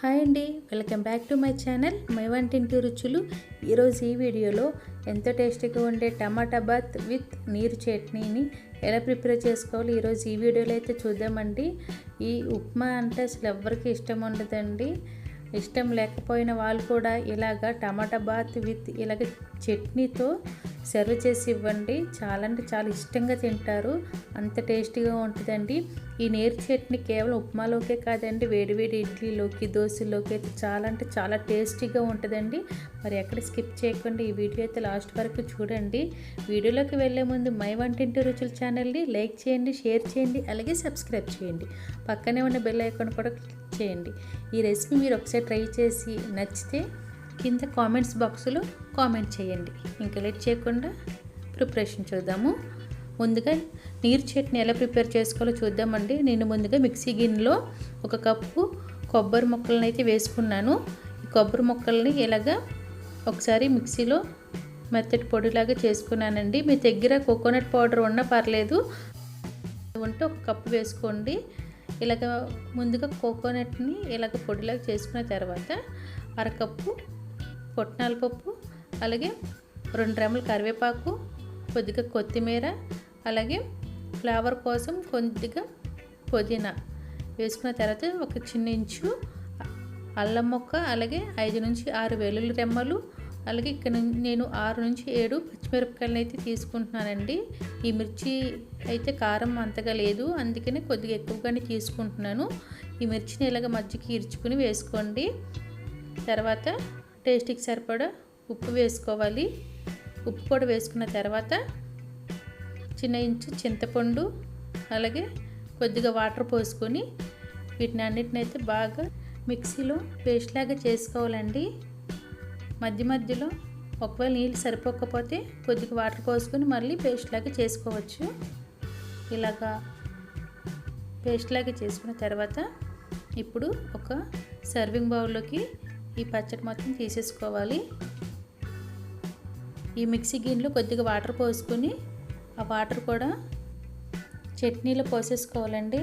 Hi అండి welcome back to my channel. My వంటింటి రుచులు. ఈరోజు ఈ వీడియోలో ఎంతో టేస్టీగా ఉండే టమాటా బాత్ విత్ నీరు చట్నీని ఎలా ప్రిపేర్ చేసుకోవాలి ఈరోజు ఈ వీడియోలో అయితే చూద్దామండి. ఈ ఉప్మా అంటే అసలు ఎవరికి ఇష్టం ఉండదండి. ఇష్టం లేకపోయిన వాళ్ళు కూడా ఇలాగ టమాటా బాత్ విత్ ఇలాగ చట్నీతో సర్వ్ చేసి ఇవ్వండి. చాలా అంటే చాలా ఇష్టంగా తింటారు. అంత టేస్టీగా ఉంటుందండి. ఈ నేరు చట్నీ కేవలం ఉప్మాలోకే కాదండి వేడివేడి ఇడ్లీలోకి దోశలోకి అయితే చాలా అంటే చాలా టేస్టీగా ఉంటుందండి. మరి ఎక్కడ స్కిప్ చేయకుండా ఈ వీడియో అయితే లాస్ట్ వరకు చూడండి. వీడియోలోకి వెళ్ళే ముందు మై వంటింటి రుచుల ఛానల్ని లైక్ చేయండి షేర్ చేయండి అలాగే సబ్స్క్రైబ్ చేయండి. పక్కనే ఉన్న బెల్ ఐకాన్ కూడా క్లిక్ చేయండి. ఈ రెసిపీ మీరు ఒకసారి ట్రై చేసి నచ్చితే కింద కామెంట్స్ బాక్స్లో కామెంట్ చేయండి. ఇంకా లేట్ చేయకుండా ప్రిపరేషన్ చూద్దాము. ముందుగా నీరు చట్నీ ఎలా ప్రిపేర్ చేసుకోవాలో చూద్దామండి. నేను ముందుగా మిక్సీ గిన్నెలో ఒక కప్పు కొబ్బరి ముక్కలను అయితే వేసుకున్నాను. ఈ కొబ్బరి ముక్కల్ని ఇలాగా ఒకసారి మిక్సీలో మెత్తటి పొడిలాగా చేసుకున్నానండి. మీ దగ్గర కోకోనట్ పౌడర్ ఉన్నా పర్లేదు. ఉంటే ఒక కప్పు వేసుకోండి. ఇలాగ ముందుగా కోకోనట్ని ఇలాగ పొడిలాగా చేసుకున్న తర్వాత అరకప్పు పొట్నాల పప్పు అలాగే రెండు రెమ్మల కరివేపాకు కొద్దిగా కొత్తిమీర అలాగే ఫ్లేవర్ కోసం కొద్దిగా పుదీనా వేసుకున్న తర్వాత ఒక చిన్న ఇంచు అల్లం మొక్క అలాగే ఐదు నుంచి ఆరు వెల్లుల్లి రెమ్మలు అలాగే ఇక్కడ నేను ఆరు నుంచి ఏడు పచ్చిమిరపకాయలను అయితే తీసుకుంటున్నానండి. ఈ మిర్చి అయితే కారం అంతగా లేదు అందుకనే కొద్దిగా ఎక్కువగానే తీసుకుంటున్నాను. ఈ మిర్చిని ఇలాగ మధ్యకి ఇరుచుకుని వేసుకోండి. తర్వాత టేస్ట్కి సరిపడా ఉప్పు వేసుకోవాలి. ఉప్పు కూడా వేసుకున్న తర్వాత చిన్న ఇంచు చింతపండు అలాగే కొద్దిగా వాటర్ పోసుకొని వీటిని అన్నిటిని అయితే బాగా మిక్సీలో పేస్ట్ లాగా చేసుకోవాలండి. మధ్య మధ్యలో ఒకవేళ నీళ్ళు సరిపోకపోతే కొద్దిగా వాటర్ పోసుకొని మళ్ళీ పేస్ట్ లాగా చేసుకోవచ్చు. ఇలాగా పేస్ట్ లాగా చేసుకున్న తర్వాత ఇప్పుడు ఒక సర్వింగ్ బౌల్లోకి ఈ పచ్చడి మొత్తం తీసేసుకోవాలి. ఈ మిక్సీ గిన్నెలో కొద్దిగా వాటర్ పోసుకొని ఆ వాటర్ కూడా చట్నీలో పోసేసుకోవాలండి.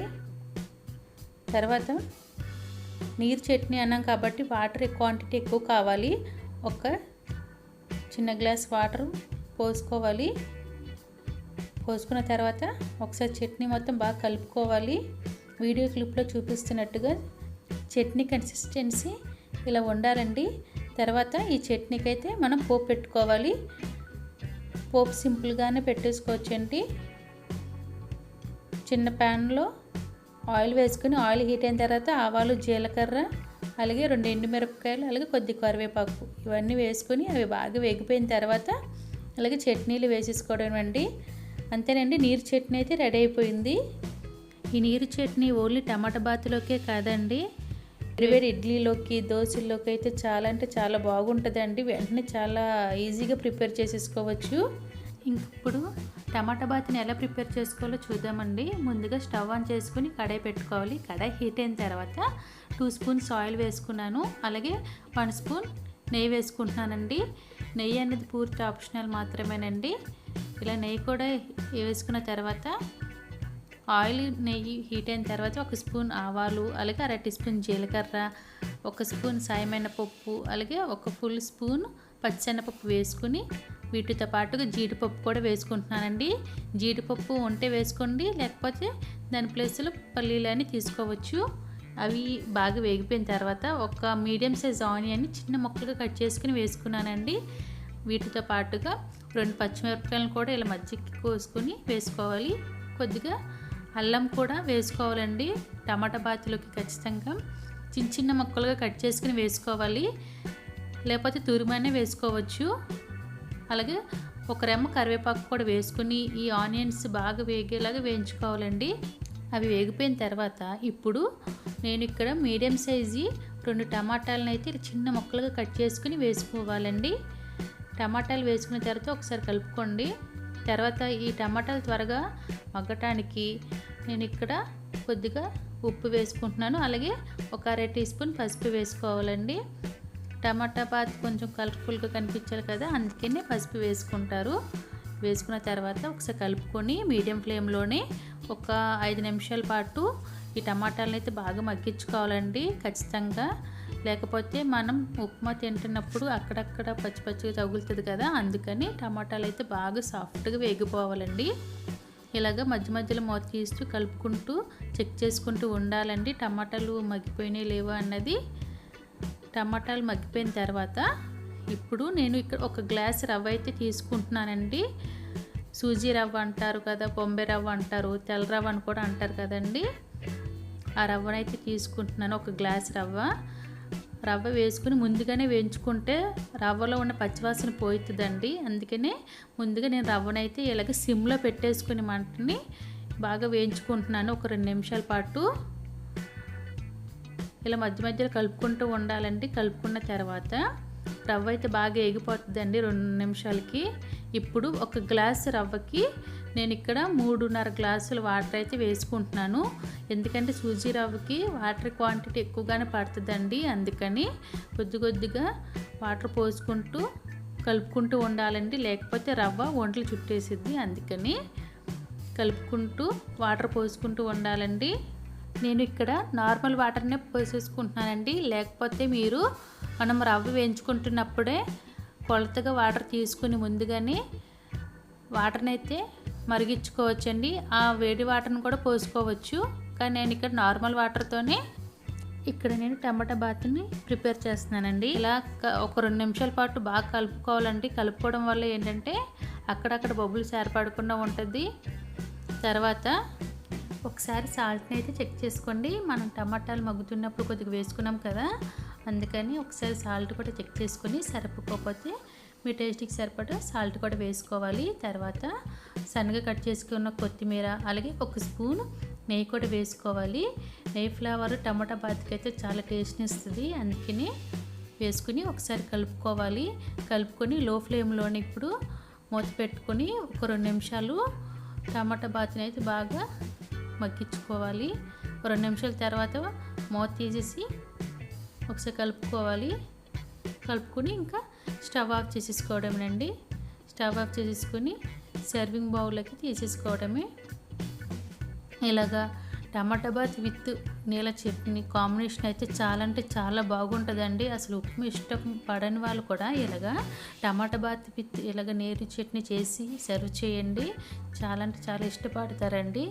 తర్వాత నీరు చట్నీ అన్నాం కాబట్టి వాటర్ క్వాంటిటీ ఎక్కువ కావాలి. ఒక చిన్న గ్లాస్ వాటర్ పోసుకోవాలి. పోసుకున్న తర్వాత ఒకసారి చట్నీ మొత్తం బాగా కలుపుకోవాలి. వీడియో క్లిప్లో చూపిస్తున్నట్టుగా చట్నీ కన్సిస్టెన్సీ ఇలా వండారండి. తర్వాత ఈ చట్నీకి అయితే మనం పోపు పెట్టుకోవాలి. పోపు సింపుల్గానే పెట్టేసుకోవచ్చండి. చిన్న ప్యాన్లో ఆయిల్ వేసుకుని ఆయిల్ హీట్ అయిన తర్వాత ఆవాలు జీలకర్ర అలాగే రెండు ఎండుమిరపకాయలు అలాగే కొద్ది కరివేపాకు ఇవన్నీ వేసుకొని అవి బాగా వేగిపోయిన తర్వాత అలాగే చట్నీలు వేసేసుకోవడం అండి. అంతేనండి నీరు చట్నీ అయితే రెడీ అయిపోయింది. ఈ నీరు చట్నీ ఓన్లీ టమాటా బాతులోకే కాదండి. వేరు ఇడ్లీలోకి దోశల్లోకి అయితే చాలా అంటే చాలా బాగుంటుందండి. వెంటనే చాలా ఈజీగా ప్రిపేర్ చేసేసుకోవచ్చు. ఇప్పుడు టమాటా బాత్ని ఎలా ప్రిపేర్ చేసుకోవాలో చూద్దామండి. ముందుగా స్టవ్ ఆన్ చేసుకుని కడాయి పెట్టుకోవాలి. కడాయి హీట్ అయిన తర్వాత టూ స్పూన్స్ ఆయిల్ వేసుకున్నాను. అలాగే వన్ స్పూన్ నెయ్యి వేసుకుంటున్నానండి. నెయ్యి అనేది పూర్తి ఆప్షనల్ మాత్రమేనండి. ఇలా నెయ్యి కూడా వేసుకున్న తర్వాత ఆయిల్ నెయ్యి హీట్ అయిన తర్వాత ఒక స్పూన్ ఆవాలు అలాగే అర టీ స్పూన్ జీలకర్ర ఒక స్పూన్ సాయమైన పప్పు అలాగే ఒక ఫుల్ స్పూన్ పచ్చెనపప్పు వేసుకుని వీటితో పాటుగా జీడిపప్పు కూడా వేసుకుంటున్నానండి. జీడిపప్పు ఉంటే వేసుకోండి లేకపోతే దాని ప్లేస్లో పల్లీలని తీసుకోవచ్చు. అవి బాగా వేగిపోయిన తర్వాత ఒక మీడియం సైజ్ ఆనియన్ని చిన్న ముక్కలుగా కట్ చేసుకుని వేసుకున్నానండి. వీటితో పాటుగా రెండు పచ్చిమిరపకాయలను కూడా ఇలా మధ్యకి కోసుకొని వేసుకోవాలి. కొద్దిగా అల్లం కూడా వేసుకోవాలండి. టమాటా బాతులకి ఖచ్చితంగా చిన్న చిన్న ముక్కలుగా కట్ చేసుకుని వేసుకోవాలి. లేకపోతే తురిమనే వేసుకోవచ్చు. అలాగే ఒక రెమ్మ కరివేపాకు కూడా వేసుకుని ఈ ఆనియన్స్ బాగా వేగేలాగా వేయించుకోవాలండి. అవి వేగిపోయిన తర్వాత ఇప్పుడు నేను ఇక్కడ మీడియం సైజు రెండు టమాటాలను అయితే చిన్న ముక్కలుగా కట్ చేసుకుని వేసుకోవాలండి. టమాటాలు వేసుకున్న తర్వాత ఒకసారి కలుపుకోండి. తర్వాత ఈ టమాటాలు త్వరగా మగ్గటానికి నేను ఇక్కడ కొద్దిగా ఉప్పు వేసుకుంటున్నాను. అలాగే ఒక అర టీ స్పూన్ పసుపు వేసుకోవాలండి. టమాటా పాత్ కొంచెం కలర్ఫుల్గా కనిపించాలి కదా అందుకనే పసుపు వేసుకుంటారు. వేసుకున్న తర్వాత ఒకసారి కలుపుకొని మీడియం ఫ్లేమ్లోనే ఒక ఐదు నిమిషాల పాటు ఈ టమాటాలను అయితే బాగా మగ్గించుకోవాలండి. ఖచ్చితంగా లేకపోతే మనం ఉప్మా తింటున్నప్పుడు అక్కడక్కడ పచ్చి పచ్చిగా తగులుతుంది కదా అందుకని టమాటాలు అయితే బాగా సాఫ్ట్గా వేగిపోవాలండి. ఇలాగ మధ్య మధ్యలో మూత తీస్తూ కలుపుకుంటూ చెక్ చేసుకుంటూ ఉండాలండి. టమాటాలు మగ్గిపోయినాయి లేవా అన్నది టమాటాలు మగ్గిపోయిన తర్వాత ఇప్పుడు నేను ఇక్కడ ఒక గ్లాస్ రవ్వ అయితే తీసుకుంటున్నానండి. సూజీ రవ్వ అంటారు కదా బొంబే రవ్వ అంటారు తెల్ల రవ్వ అని కూడా అంటారు కదండి. ఆ రవ్వనైతే తీసుకుంటున్నాను ఒక గ్లాస్ రవ్వ. రవ్వ వేసుకుని ముందుగానే వేయించుకుంటే రవ్వలో ఉన్న పచ్చివాసన పోతుందండి అందుకనే ముందుగా నేను రవ్వనైతే ఇలాగ సిమ్లో పెట్టేసుకుని మంటని బాగా వేయించుకుంటున్నాను. ఒక రెండు నిమిషాల పాటు ఇలా మధ్య మధ్యలో కలుపుకుంటూ ఉండాలండి. కలుపుకున్న తర్వాత రవ్వ అయితే బాగా ఎగిపోతుందండి రెండు నిమిషాలకి. ఇప్పుడు ఒక గ్లాస్ రవ్వకి నేను ఇక్కడ మూడున్నర గ్లాసులు వాటర్ అయితే వేసుకుంటున్నాను. ఎందుకంటే సూజీ రవ్వకి వాటర్ క్వాంటిటీ ఎక్కువగానే పడుతుందండి. అందుకని కొద్ది కొద్దిగా వాటర్ పోసుకుంటూ కలుపుకుంటూ ఉండాలండి. లేకపోతే రవ్వ ఒంట్లు చుట్టేసిద్ది. అందుకని కలుపుకుంటూ వాటర్ పోసుకుంటూ ఉండాలండి. నేను ఇక్కడ నార్మల్ వాటర్నే పోసేసుకుంటున్నానండి. లేకపోతే మీరు మనం రవ్వ వేయించుకుంటున్నప్పుడే కొలతగా వాటర్ తీసుకుని ముందుగానే వాటర్ని అయితే మరిగించుకోవచ్చండి. ఆ వేడి వాటర్ని కూడా పోసుకోవచ్చు. కానీ నేను ఇక్కడ నార్మల్ వాటర్తోనే ఇక్కడ నేను టమాటా బాత్ని ప్రిపేర్ చేస్తున్నానండి. ఇలా ఒక రెండు నిమిషాల పాటు బాగా కలుపుకోవాలండి. కలుపుకోవడం వల్ల ఏంటంటే అక్కడక్కడ బొబ్బులు సేరపడకుండా ఉంటుంది. తర్వాత ఒకసారి సాల్ట్ని అయితే చెక్ చేసుకోండి. మనం టమాటాలు మగ్గుతున్నప్పుడు కొద్దిగా వేసుకున్నాం కదా అందుకని ఒకసారి సాల్ట్ కూడా చెక్ చేసుకొని సరిపోకపోతే మీ టేస్ట్కి సరిపడా సాల్ట్ కూడా వేసుకోవాలి. తర్వాత సన్నగా కట్ చేసుకున్న కొత్తిమీర అలాగే ఒక స్పూన్ నెయ్యి కూడా వేసుకోవాలి. నెయ్యి ఫ్లేవర్ టమాటా బాతికి అయితే చాలా టేస్ట్ని ఇస్తుంది. అందుకని వేసుకుని ఒకసారి కలుపుకోవాలి. కలుపుకొని లో ఫ్లేమ్లోనే ఇప్పుడు మూత పెట్టుకొని ఒక రెండు నిమిషాలు టమాటా బాతిని అయితే బాగా మగ్గించుకోవాలి. రెండు నిమిషాల తర్వాత మూత తీసేసి ఒకసారి కలుపుకోవాలి. కలుపుకొని ఇంకా స్టవ్ ఆఫ్ చేసేసుకోవడమేనండి. స్టవ్ ఆఫ్ చేసేసుకొని సర్వింగ్ బౌల్లోకి తీసేసుకోవడమే. ఇలాగా టమాటా బాత్ విత్ నీళ్ళ చట్నీ కాంబినేషన్ అయితే చాలా అంటే చాలా బాగుంటుందండి. అసలు ఉప్పు ఇష్టం పడని వాళ్ళు కూడా ఇలాగా టమాటా బాత్ విత్ ఇలాగ నీరు చట్నీ చేసి సర్వ్ చేయండి. చాలా అంటే చాలా ఇష్టపడతారండి.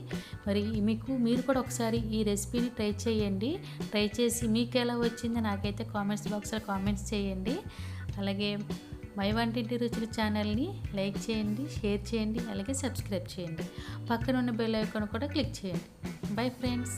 మరి మీకు మీరు కూడా ఒకసారి ఈ రెసిపీని ట్రై చేయండి. ట్రై చేసి మీకు ఎలా వచ్చిందో నాకైతే కామెంట్స్ బాక్స్లో కామెంట్స్ చేయండి. అలాగే మై వంటింటి రుచులు ఛానల్ని లైక్ చేయండి షేర్ చేయండి అలాగే సబ్స్క్రైబ్ చేయండి. పక్కన ఉన్న బెల్ ఐకాన్ కూడా క్లిక్ చేయండి. Bye friends.